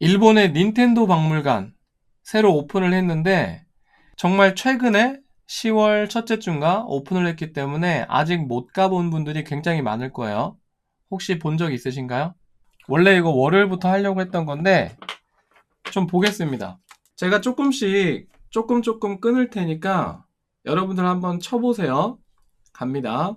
일본의 닌텐도 박물관 새로 오픈을 했는데 정말 최근에 10월 첫째 주인가 오픈을 했기 때문에 아직 못 가본 분들이 굉장히 많을 거예요. 혹시 본 적 있으신가요? 원래 이거 월요일부터 하려고 했던 건데 좀 보겠습니다. 제가 조금씩 조금 조금 끊을 테니까 여러분들 한번 쳐보세요. 갑니다.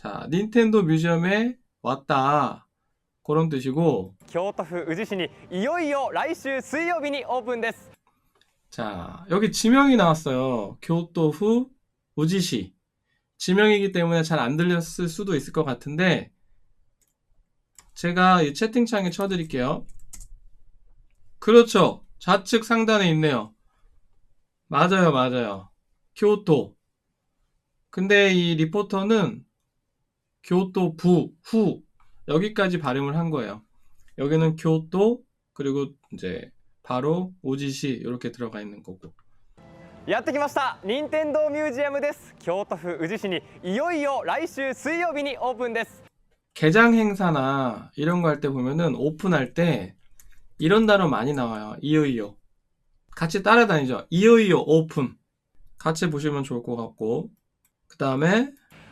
자, 닌텐도 뮤지엄에 왔다. 그런 뜻이고 교토 우지시니 이어이어 라이슈 수요일이 오픈 です. 자, 여기 지명이 나왔어요. 교토후 우지시. 지명이기 때문에 잘 안 들렸을 수도 있을 것 같은데 제가 이 채팅창에 쳐드릴게요. 그렇죠. 좌측 상단에 있네요. 맞아요, 맞아요. 교토. 근데 이 리포터는 교토 부, 후. 여기까지 발음을 한 거예요. 여기는 교토, 그리고 이제 바로 오지시 이렇게 들어가 있는 거고. やってきました任天堂ミュージアムです京都府宇治市にいよいよ来週水曜日にオープンです 개장 행사나 이런 거 할 때 보면은 오픈할 때 이런 단어 많이 나와요. 이요이요. 같이 따라다니죠. 이요이요 오픈. 같이 보시면 좋을 것 같고. 그 다음에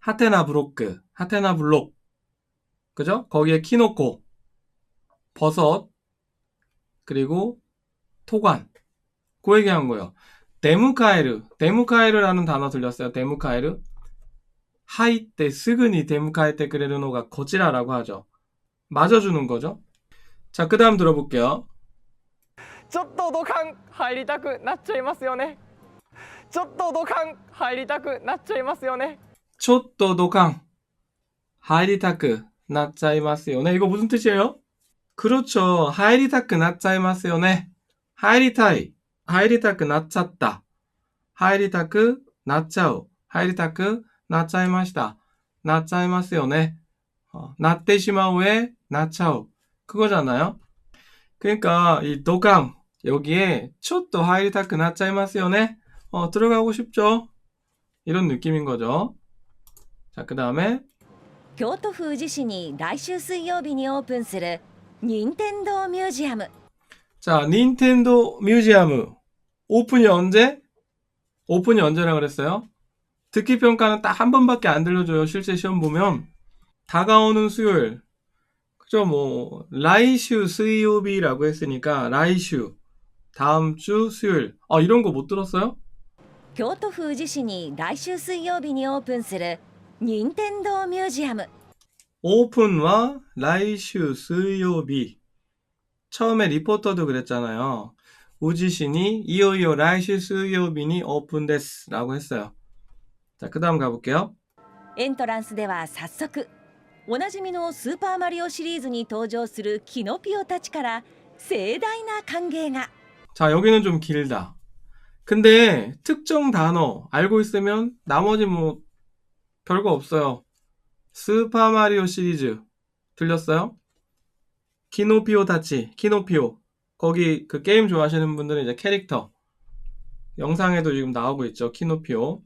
하테나 브로크, 하테나 블록. 그죠? 거기에 키노코, 버섯, 그리고 토관. 그 얘기한 거예요. 데무카에르, 데무카에르라는 단어 들렸어요. 데무카에르. 하이 때 스그니 데무카에 때 그레르노가 거지라라고 하죠. 맞아주는 거죠. 자, 그 다음 들어볼게요. ちょっと土管入りたくなっちゃいますよねちょっと土管入りたくなっちゃいますよね 나차우 그거잖아요。 그러니까 이 도강 여기에 초또 하이리타크 나짜이마스요네 어, 들어가고 싶죠? 이런 느낌인 거죠 자, 그 다음에 京都府宇治市に来週水曜日にオープンする任天堂ミュージアム 자, 닌텐도 뮤지엄 오픈이 언제? 오픈이 언제라 그랬어요? 듣기 평가는 딱 한 번밖에 안 들려줘요. 실제 시험 보면 다가오는 수요일. 그죠? 뭐 라이슈 수요비라고 했으니까 라이슈 다음 주 수요일. 아, 이런 거 못 들었어요? 京都府宇治市に来週水曜日にオープンする 任天堂ミュージアム 오픈과 라이슈 수요비. 처음에 리포터도 그랬잖아요. 우지신이 이오이오 라이슈 수요비니 오픈데스라고 했어요. 자, 그 다음 가볼게요. エントランスでは早速おなじみのスーパーマリオシリーズに登場するキノピオたちから盛大な歓迎が 자, 여기는 좀 길다. 근데 특정 단어 알고 있으면 나머지 뭐 별거 없어요. 스파마리오 시리즈 들렸어요? 키노피오 타치, 키노피오. 거기 그 게임 좋아하시는 분들은 이제 캐릭터. 영상에도 지금 나오고 있죠. 키노피오.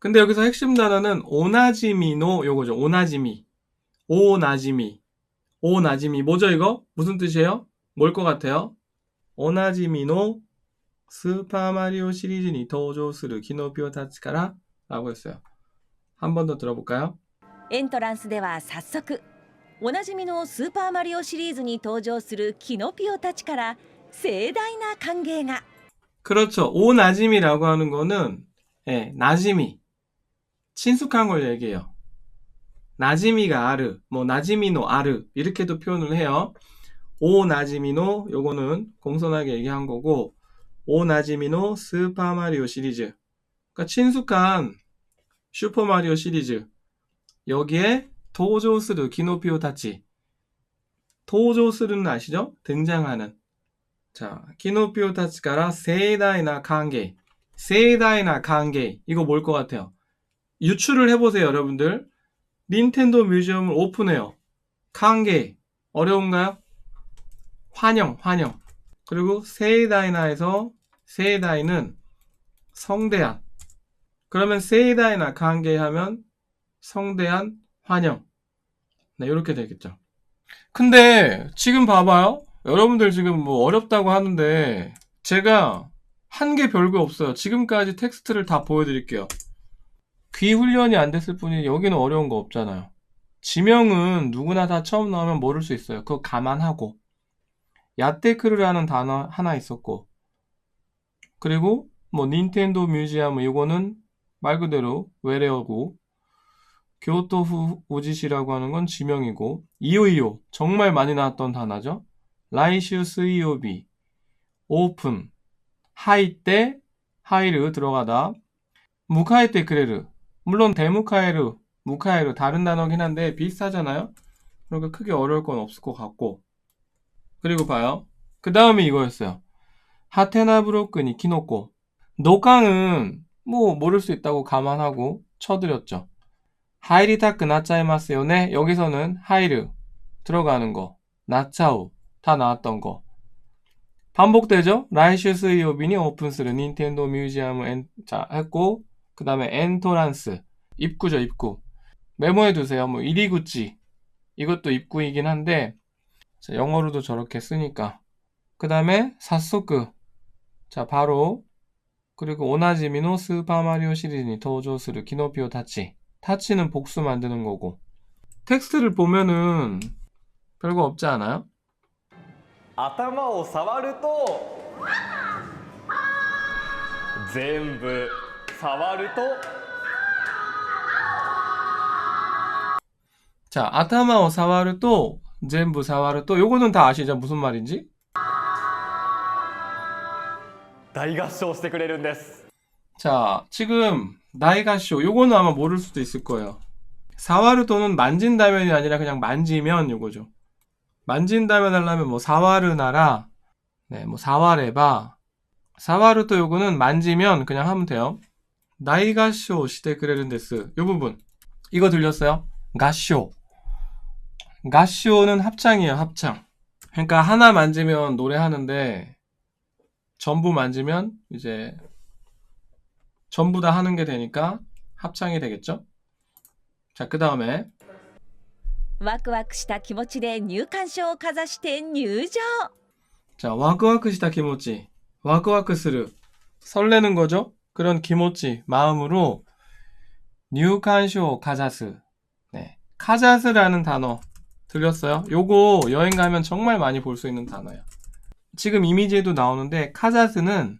근데 여기서 핵심 단어는 오나지미노 요거죠. 오나지미. 오나지미. 오나지미. 뭐죠 이거? 무슨 뜻이에요? 뭘 것 같아요? 오나지미노 스파마리오 시리즈 니 도조스르 키노피오 타치카라 라고 했어요. 한 번 더 들어볼까요? エントランスでは早速おなじみのスーパーマリオシリーズに登場するキノピオたちから盛大な歓迎が 그렇죠. 오나짐이라고 하는 거는 예, 나지미. 친숙한 걸 얘기해요. 나지미가 아르, 뭐 나지미노 아르 이렇게도 표현을 해요. 오나지미노 요거는 공손하게 얘기한 거고 오나지미노 스파마리오 시리즈. 그러니까 친숙한 슈퍼마리오 시리즈. 여기에 도조스루 기노피오 타치. 도조스루는 아시죠? 등장하는. 자 기노피오 타치가라 세다이나 강계 세다이나 강계 이거 뭘 것 같아요? 유출을 해보세요 여러분들. 닌텐도 뮤지엄을 오픈해요. 강계 어려운가요? 환영 환영. 그리고 세다이나에서 세다이는 성대한 그러면 세다이나 관계 하면 성대한 환영 네 이렇게 되겠죠 근데 지금 봐봐요 여러분들 지금 뭐 어렵다고 하는데 제가 한 게 별거 없어요. 지금까지 텍스트를 다 보여드릴게요. 귀 훈련이 안 됐을 뿐이지 여기는 어려운 거 없잖아요. 지명은 누구나 다 처음 나오면 모를 수 있어요. 그거 감안하고. 야테크르라는 단어 하나 있었고. 그리고 뭐 닌텐도 뮤지엄 이거는 말 그대로 외래어고. 교토 우지시라고 하는 건 지명이고. 이오이오 정말 많이 나왔던 단어죠. 라이슈 스이오비 오픈 하이 때 하이르 들어가다 무카이 때 그레르 물론 데무카에르 무카에르 다른 단어긴 한데 비슷하잖아요 그러니까 크게 어려울 건 없을 것 같고 그리고 봐요 그 다음에 이거였어요 하테나 브로크니 키노코 노강은 뭐 모를 수 있다고 감안하고 쳐드렸죠 하이리타크 나짜이마스요네 여기서는 하이르 들어가는 거 나차우 다 나왔던 거 반복되죠? 라이슈 스이오빈이 오픈스를 닌텐도 뮤지엄을 엔, 자, 했고, 그 다음에 엔토란스. 입구죠, 입구. 메모해 두세요. 뭐, 이리구찌. 이것도 입구이긴 한데, 자, 영어로도 저렇게 쓰니까. 그 다음에, 사소크. 자, 바로, 그리고 오나지미노 스파마리오 시리즈니 도조스르 기노피오 타치 타치는 복수 만드는 거고 텍스트를 보면은 별거 없지 않아요? 아타마오 사와르토 전부 사와르토 자 아타마오 사와르토 전부 사와르토 요거는 다 아시죠? 무슨 말인지? 大合唱してくれるんです 자, 지금, 나이가쇼, 요거는 아마 모를 수도 있을 거예요. 사와르 또는 만진다면이 아니라 그냥 만지면 요거죠. 만진다면 하려면 뭐, 사와르나라, 네, 뭐, 사와레바, 사와르 또 요거는 만지면 그냥 하면 돼요. 나이가쇼 시대 그레른데스, 요 부분. 이거 들렸어요? 가쇼. 가쇼는 합창이에요, 합창. 그러니까 하나 만지면 노래하는데 전부 만지면 이제 전부 다 하는 게 되니까 합창이 되겠죠? 자, 그 다음에 ワクワクした気持ちで入館証をかざして入場 자, 와크와크 시다 기모찌. 와크와크 스르. 설레는 거죠? 그런 기모찌, 마음으로 뉴칸쇼 카자스. 네. 카자스라는 단어 들렸어요? 요거 여행 가면 정말 많이 볼 수 있는 단어야. 지금 이미지에도 나오는데 카자스는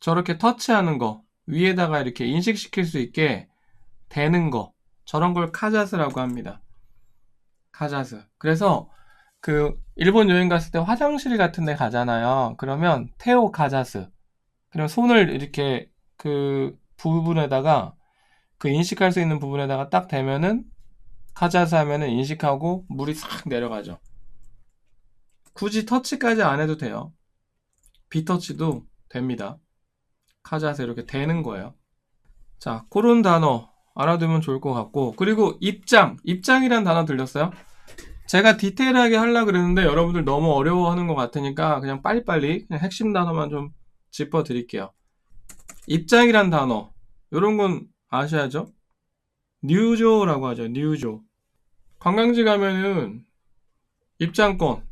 저렇게 터치하는 거 위에다가 이렇게 인식시킬 수 있게 되는 거 저런 걸 카자스라고 합니다. 카자스. 그래서 그 일본 여행 갔을 때 화장실 같은 데 가잖아요. 그러면 테오 카자스. 그럼 손을 이렇게 그 부분에다가 그 인식할 수 있는 부분에다가 딱 대면은 카자스 하면은 인식하고 물이 싹 내려가죠. 굳이 터치까지 안 해도 돼요. 비터치도 됩니다. 카자스 이렇게 되는 거예요. 자, 그런 단어 알아두면 좋을 것 같고 그리고 입장, 입장이란 단어 들렸어요? 제가 디테일하게 하려고 그랬는데 여러분들 너무 어려워하는 것 같으니까 그냥 빨리빨리 그냥 핵심 단어만 좀 짚어드릴게요. 입장이란 단어 이런 건 아셔야죠? 뉴조라고 하죠. 뉴조. 관광지 가면은 입장권,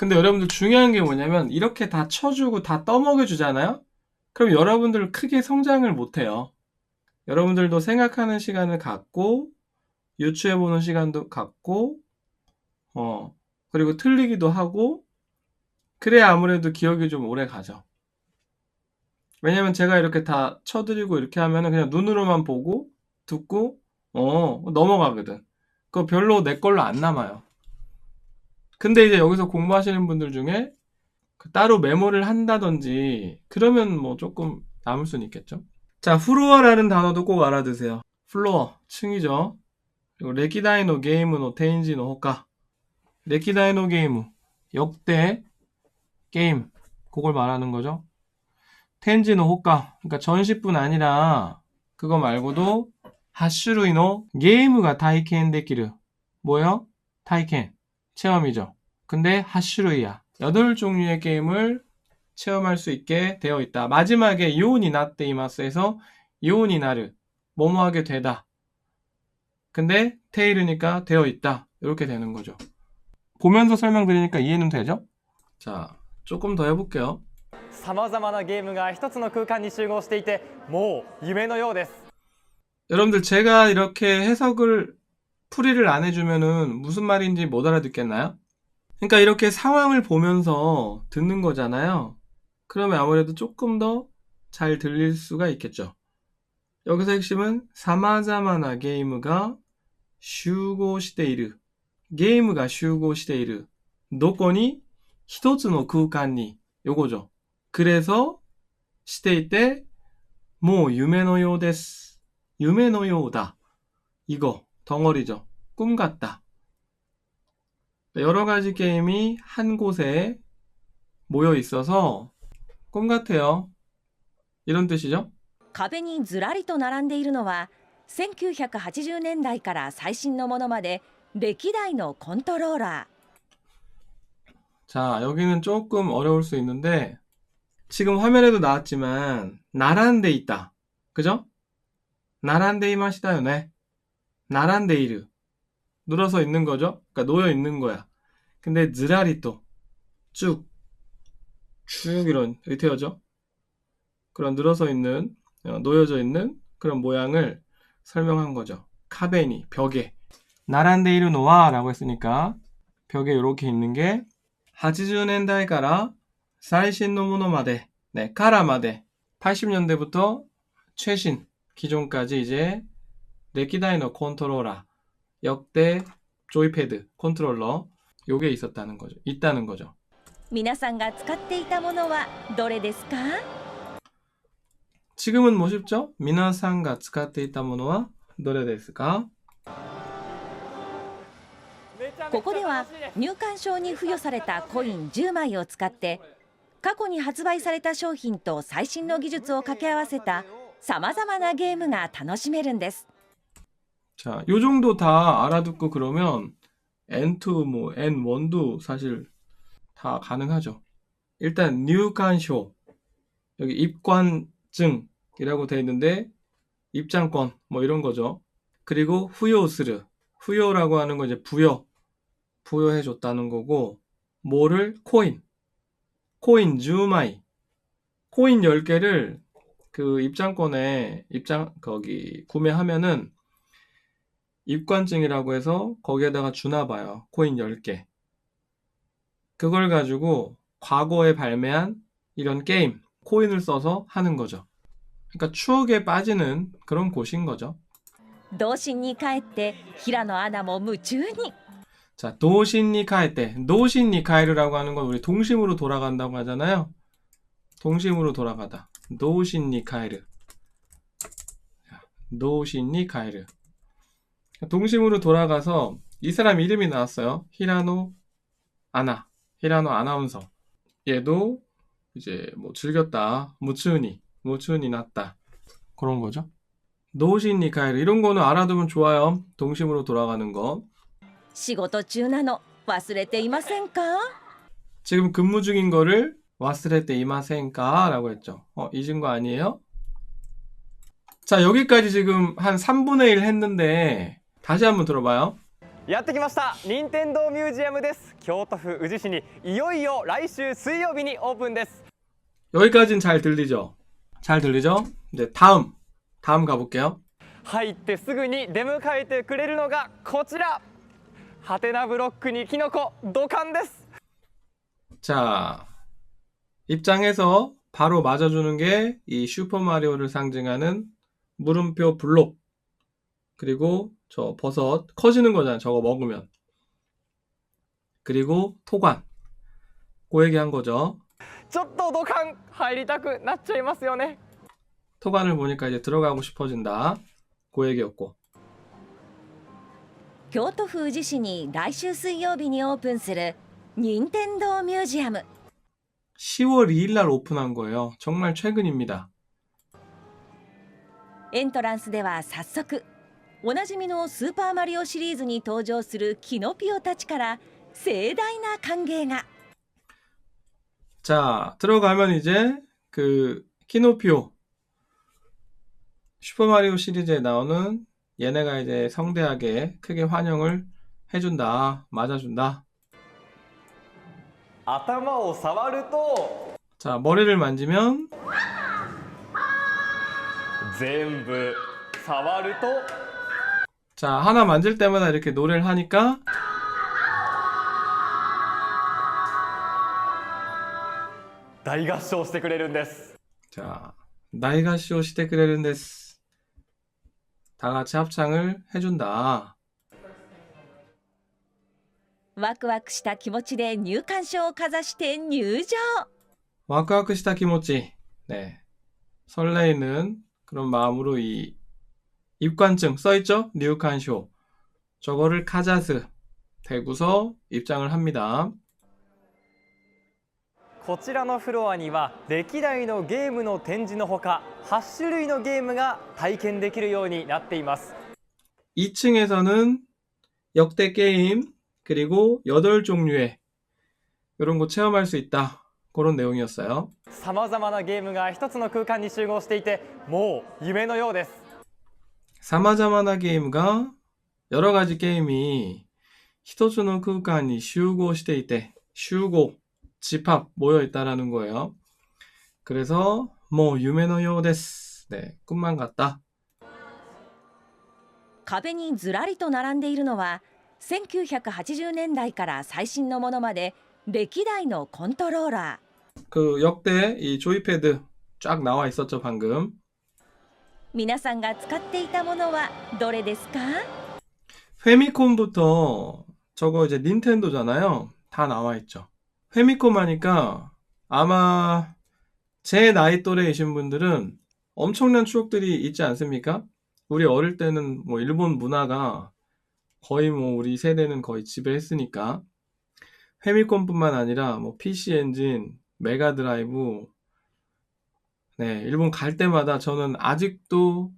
근데 여러분들 중요한 게 뭐냐면 이렇게 다 쳐주고 다 떠먹여 주잖아요? 그럼 여러분들 크게 성장을 못 해요. 여러분들도 생각하는 시간을 갖고 유추해 보는 시간도 갖고 어 그리고 틀리기도 하고 그래야 아무래도 기억이 좀 오래 가죠. 왜냐면 제가 이렇게 다 쳐드리고 이렇게 하면은 그냥 눈으로만 보고 듣고 어 넘어가거든. 그거 별로 내 걸로 안 남아요. 근데 이제 여기서 공부하시는 분들 중에 그 따로 메모를 한다든지 그러면 뭐 조금 남을 수는 있겠죠. 자, 플로어라는 단어도 꼭 알아두세요. 플로어, 층이죠. 그리고 레키다이노 게임노 테인지노 호카. 레키다이노 게임, 역대 게임, 그걸 말하는 거죠. 텐지노 호카. 그러니까 전시뿐 아니라 그거 말고도 하슈루이노 게임가 타이켄 데키르. 뭐요? 타이켄. 체험이죠. 근데 하슈루이야. 여덟 종류의 게임을 체험할 수 있게 되어 있다. 마지막에 요온이 나tte 이마스에서 요온이 나르. 뭐뭐 하게 되다. 근데 테이르니까 되어 있다. 이렇게 되는 거죠. 보면서 설명드리니까 이해는 되죠? 자, 조금 더 해볼게요. さまざまなゲームが一つの空間に集合していてもう夢のようです 여러분들 제가 이렇게 해석을 풀이를 안 해주면은 무슨 말인지 못 알아듣겠나요? 그러니까 이렇게 상황을 보면서 듣는 거잖아요. 그러면 아무래도 조금 더 잘 들릴 수가 있겠죠. 여기서 핵심은 사마자마나 게임가 슈고 시데이르 게임가 슈고 시데이르 노건이 히도츠노 쿠간니 요거죠. 그래서 시대이 때뭐 유메노요 데스 유메노요다 이거 덩어리죠. 꿈 같다. 여러 가지 게임이 한 곳에 모여 있어서 꿈 같아요. 이런 뜻이죠. 壁にずらりと並んでいるのは1980年代から最新のものまで歴代のコントローラ 자, 여기는 조금 어려울 수 있는데 지금 화면에도 나왔지만 나란데 있다. 그죠? 나란데 이마시다요네. 나란데이르 늘어서 있는 거죠. 그러니까 놓여 있는 거야. 근데 느라리또 쭉쭉 이런 의태어죠. 그런 늘어서 있는 어, 놓여져 있는 그런 모양을 설명한 거죠. 카베니 벽에 나란데이르 노아라고 했으니까 벽에 이렇게 있는 게 80년대から 사이신 노무노마데 네, 카라마데 80년대부터 최신 기존까지 이제 歴代の 컨트롤러, 역대 조이패드 컨트롤러 요게 있었다는 거죠. 있다는 거죠. 皆さんが使っていたものはどれですか 지금은 뭐 쉽죠? 미나상가 使っていたものはどれですか?ここでは入館証に付与されたコイン10枚を使って過去に発売された商品と最新の技術を掛け合わせたさまざまなゲームが楽しめるんです 자, 요 정도 다 알아듣고 그러면 N2, 뭐 N1도 사실 다 가능하죠. 일단 뉴간쇼. 여기 입관증이라고 되어 있는데 입장권 뭐 이런 거죠. 그리고 후요스르. 후요라고 하는 거 이제 부여. 부여해 줬다는 거고 뭐를? 코인. 코인 주마이. 코인 10개를 그 입장권에 입장 거기 구매하면은 입관증이라고 해서 거기에다가 주나 봐요. 코인 10개. 그걸 가지고 과거에 발매한 이런 게임, 코인을 써서 하는 거죠. 그러니까 추억에 빠지는 그런 곳인 거죠. 도신이 가에때 히라노 아나모 무주니. 자, 도신이 가에때 도신이 가에르라고 하는 건 우리 동심으로 돌아간다고 하잖아요. 동심으로 돌아가다. 도신이 가에르. 도신이 가에르. 동심으로 돌아가서 이 사람 이름이 나왔어요. 히라노 아나. 히라노 아나운서. 얘도 이제 뭐 즐겼다. 무츠니. 무츠니 났다. 그런 거죠. 도신니 카에르. 이런 거는 알아두면 좋아요. 동심으로 돌아가는 거. 仕事中なの忘れていませんか 지금 근무 중인 거를 와스레 때 이마센까? 라고 했죠. 어, 잊은 거 아니에요? 자, 여기까지 지금 한 3분의 1 했는데, 다시 한번 들어봐요. やってきました任天堂ミュージアムです京都府宇治市にいよいよ来週水曜日にオープンです 여기까지는 잘 들리죠? 잘 들리죠? 이제 다음, 다음 가볼게요. 入ってすぐに出迎えてくれるのがこちらハテナブロックにキノコ土管です 자, 입장해서 바로 맞아주는 게 이 슈퍼마리오를 상징하는 물음표 블록. 그리고 저 버섯 커지는 거잖아요. 저거 먹으면. 그리고 토관. 그 얘기 한 거죠. ちょっと土管入りたくなっちゃいますよね 토관을 보니까 이제 들어가고 싶어진다. 그 얘기였고. 京都府宇治市に来週水曜日にオープンする任天堂ミュージアム 10월 2일 날 오픈한 거예요. 정말 최근입니다. エントランスでは早速 おなじみのスーパーマリオシリーズに登場するキノピオたちから盛大な歓迎が 자, 들어가면 이제 그 키노피오 슈퍼마리오 시리즈에 나오는 얘네가 이제 성대하게 크게 환영을 해준다, 맞아준다. 頭を触ると 자, 머리를 만지면 全部触ると 자, 하나 만질 때마다 이렇게 노래를 하니까 大合唱してくれるんです 자, 나이가 쇼 시테크레는 데스. 다 같이 합창을 해준다. ワクワクした気持ちで入館証をかざして入場 와크와크 시타 키모치. 네. 설레이는 그런 마음으로 이 입관증 써있죠? 뉴칸쇼. 저거를 카자스 대구서 입장을 합니다. こちらのフロアには歴代のゲームの展示のほか8種類のゲームが体験できるようになっています 2층에서는 역대 게임 그리고 8종류의 이런 거 체험할 수 있다. 그런 내용이었어요. さまざまなゲームが一つの空間に集合していてもう夢のようです 사마자마나 게임가 여러 가지 게임이 히토츠노 크간이 슈고 시대 때 슈고 집합 모여 있다라는 거예요. 그래서 뭐 유메노 요데스. 네, 꿈만 같다. 壁にずらりと並んでいるのは1980年代から最新のものまで歴代のコントローラ 그 역대 이 조이패드 쫙 나와 있었죠, 방금. ー皆さんが使っていたものはどれですか 페미콤부터 저거 이제 닌텐도잖아요. 다 나와 있죠. 페미콤 하니까 아마 제 나이 또래이신 분들은 엄청난 추억들이 있지 않습니까? 우리 어릴 때는 뭐 일본 문화가 거의 뭐 우리 세대는 거의 지배했으니까 페미콤뿐만 아니라 뭐 PC 엔진, 메가 드라이브 네, 일본 갈 때마다 저는 아직도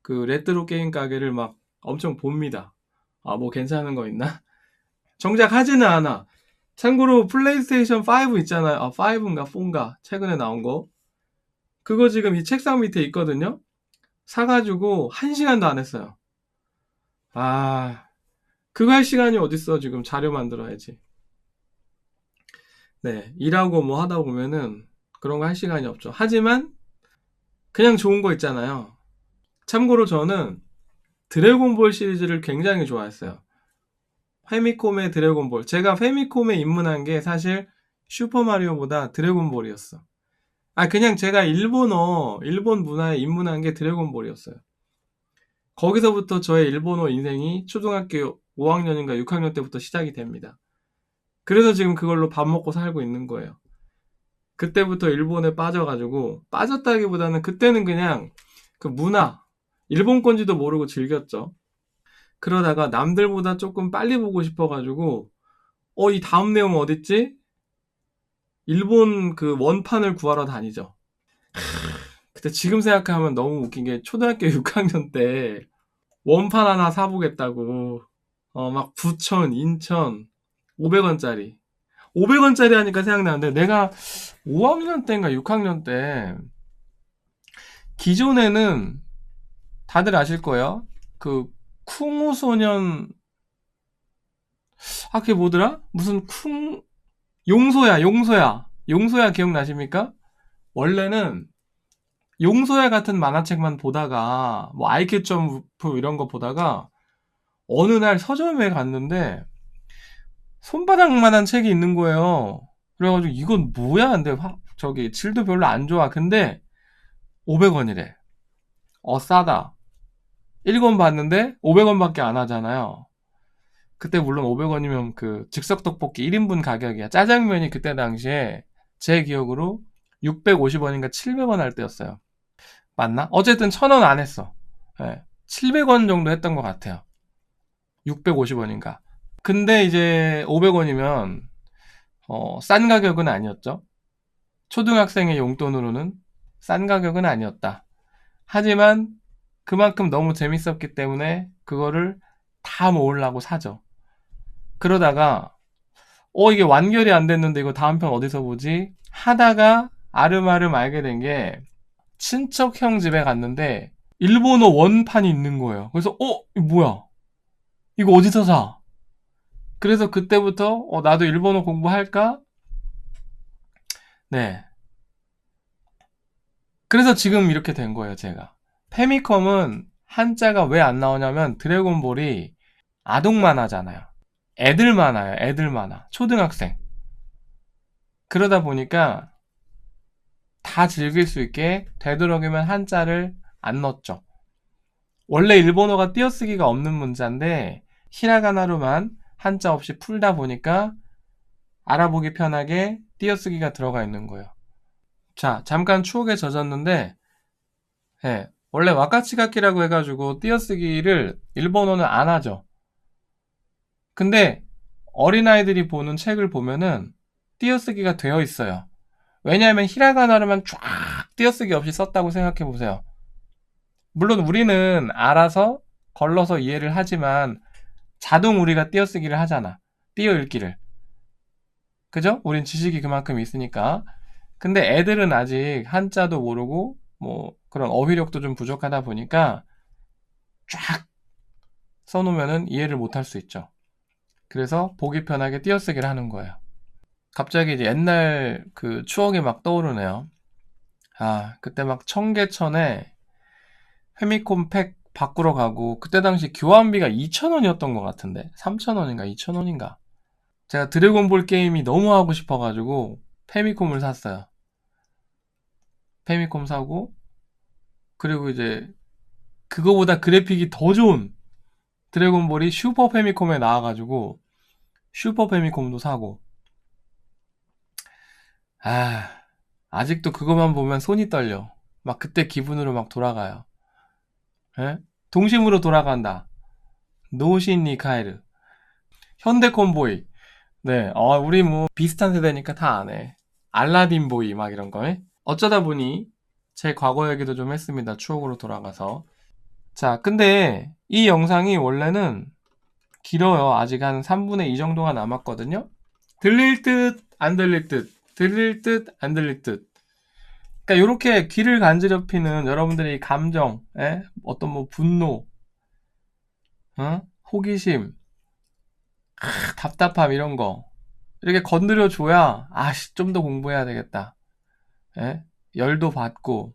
그 레트로 게임 가게를 막 엄청 봅니다. 아, 뭐 괜찮은 거 있나? 정작 하지는 않아. 참고로 플레이스테이션 5 있잖아요. 아, 5인가 4인가 최근에 나온 거. 그거 지금 이 책상 밑에 있거든요. 사가지고 한 시간도 안 했어요. 아, 그거 할 시간이 어딨어. 지금 자료 만들어야지. 네, 일하고 뭐 하다 보면은 그런 거 할 시간이 없죠. 하지만 그냥 좋은 거 있잖아요. 참고로 저는 드래곤볼 시리즈를 굉장히 좋아했어요. 페미콤의 드래곤볼. 제가 페미콤에 입문한 게 사실 슈퍼마리오보다 드래곤볼이었어. 아, 그냥 제가 일본어, 일본 문화에 입문한 게 드래곤볼이었어요. 거기서부터 저의 일본어 인생이 초등학교 5학년인가 6학년 때부터 시작이 됩니다. 그래서 지금 그걸로 밥 먹고 살고 있는 거예요. 그때부터 일본에 빠져가지고, 빠졌다기보다는 그때는 그냥 그 문화, 일본 건지도 모르고 즐겼죠. 그러다가 남들보다 조금 빨리 보고 싶어가지고, 어, 이 다음 내용 어딨지? 일본 그 원판을 구하러 다니죠. 그때 지금 생각하면 너무 웃긴 게 초등학교 6학년 때 원판 하나 사보겠다고, 어, 막 부천, 인천, 500원짜리. 500원짜리 하니까 생각나는데 내가 5학년 때인가 6학년 때 기존에는 다들 아실 거예요. 그 쿵우 소년 아 그게 뭐더라? 무슨 쿵 용소야 용소야 용소야 기억나십니까? 원래는 용소야 같은 만화책만 보다가 뭐 아이큐 점프 이런 거 보다가 어느 날 서점에 갔는데 손바닥만한 책이 있는 거예요. 그래가지고 이건 뭐야? 근데 화- 저기 질도 별로 안 좋아. 근데 500원이래. 어 싸다. 1권 봤는데 500원밖에 안 하잖아요. 그때 물론 500원이면 그 즉석 떡볶이 1인분 가격이야. 짜장면이 그때 당시에 제 기억으로 650원인가 700원 할 때였어요. 맞나? 어쨌든 1000원 안 했어. 예. 700원 정도 했던 것 같아요. 650원인가. 근데 이제 500원이면 어, 싼 가격은 아니었죠. 초등학생의 용돈으로는 싼 가격은 아니었다. 하지만 그만큼 너무 재밌었기 때문에 그거를 다 모으려고 사죠. 그러다가 어 이게 완결이 안 됐는데 이거 다음 편 어디서 보지? 하다가 아름아름 알게 된 게 친척 형 집에 갔는데 일본어 원판이 있는 거예요. 그래서 어 이거 뭐야? 이거 어디서 사? 그래서 그때부터 어, 나도 일본어 공부할까? 네. 그래서 지금 이렇게 된 거예요, 제가. 페미컴은 한자가 왜 안 나오냐면 드래곤볼이 아동 만화잖아요. 애들 만화예요, 애들 만화. 초등학생. 그러다 보니까 다 즐길 수 있게 되도록이면 한자를 안 넣었죠. 원래 일본어가 띄어쓰기가 없는 문자인데 히라가나로만 한자 없이 풀다 보니까 알아보기 편하게 띄어쓰기가 들어가 있는 거예요. 자, 잠깐 추억에 젖었는데, 예, 원래 와카치가키라고 해가지고 띄어쓰기를 일본어는 안 하죠. 근데 어린아이들이 보는 책을 보면은 띄어쓰기가 되어 있어요. 왜냐하면 히라가나로만 쫙 띄어쓰기 없이 썼다고 생각해 보세요. 물론 우리는 알아서 걸러서 이해를 하지만 자동 우리가 띄어쓰기를 하잖아. 띄어읽기를. 그죠? 우린 지식이 그만큼 있으니까. 근데 애들은 아직 한자도 모르고 뭐 그런 어휘력도 좀 부족하다 보니까 쫙 써놓으면은 이해를 못할 수 있죠. 그래서 보기 편하게 띄어쓰기를 하는 거예요. 갑자기 이제 옛날 그 추억이 막 떠오르네요. 아, 그때 막 청계천에 페미콤 팩 바꾸러 가고 그때 당시 교환비가 2,000원이었던 것 같은데 3,000원인가 2,000원인가 제가 드래곤볼 게임이 너무 하고 싶어가지고 페미콤을 샀어요. 페미콤 사고 그리고 이제 그거보다 그래픽이 더 좋은 드래곤볼이 슈퍼 페미콤에 나와가지고 슈퍼 페미콤도 사고 아 아직도 그것만 보면 손이 떨려. 막 그때 기분으로 막 돌아가요. 예? 동심으로 돌아간다. 노신니 카에르. 현대 콤보이. 네, 어, 우리 뭐 비슷한 세대니까 다 아네. 알라딘 보이 막 이런 거. 예? 어쩌다 보니 제 과거 얘기도 좀 했습니다. 추억으로 돌아가서. 자, 근데 이 영상이 원래는 길어요. 아직 한 3분의 2 정도가 남았거든요. 들릴 듯, 안 들릴 듯, 들릴 듯, 안 들릴 듯. 그러니까 이렇게 귀를 간지럽히는 여러분들의 이 감정, 예? 어떤 뭐 분노, 어? 호기심, 아, 답답함 이런 거 이렇게 건드려 줘야 아씨 좀 더 공부해야 되겠다. 예? 열도 받고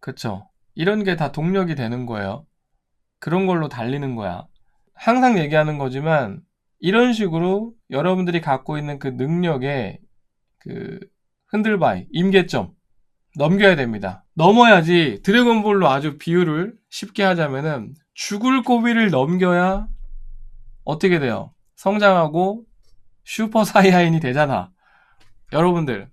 그쵸? 이런 게 다 동력이 되는 거예요. 그런 걸로 달리는 거야. 항상 얘기하는 거지만 이런 식으로 여러분들이 갖고 있는 그 능력에 그 흔들바위, 임계점 넘겨야 됩니다. 넘어야지 드래곤볼로 아주 비유를 쉽게 하자면은 죽을 고비를 넘겨야 어떻게 돼요? 성장하고 슈퍼 사이아인이 되잖아. 여러분들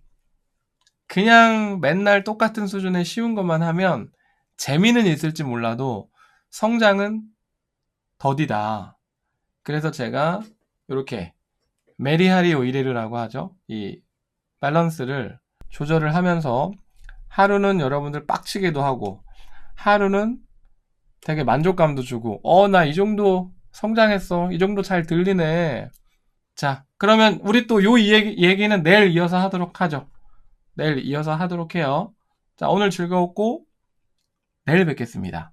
그냥 맨날 똑같은 수준의 쉬운 것만 하면 재미는 있을지 몰라도 성장은 더디다. 그래서 제가 이렇게 메리하리 오 이레르라고 하죠. 이 밸런스를 조절을 하면서 하루는 여러분들 빡치게도 하고 하루는 되게 만족감도 주고 어 나 이 정도 성장했어. 이 정도 잘 들리네. 자 그러면 우리 또 요 얘기, 얘기는 내일 이어서 하도록 하죠. 내일 이어서 하도록 해요. 자 오늘 즐거웠고 내일 뵙겠습니다.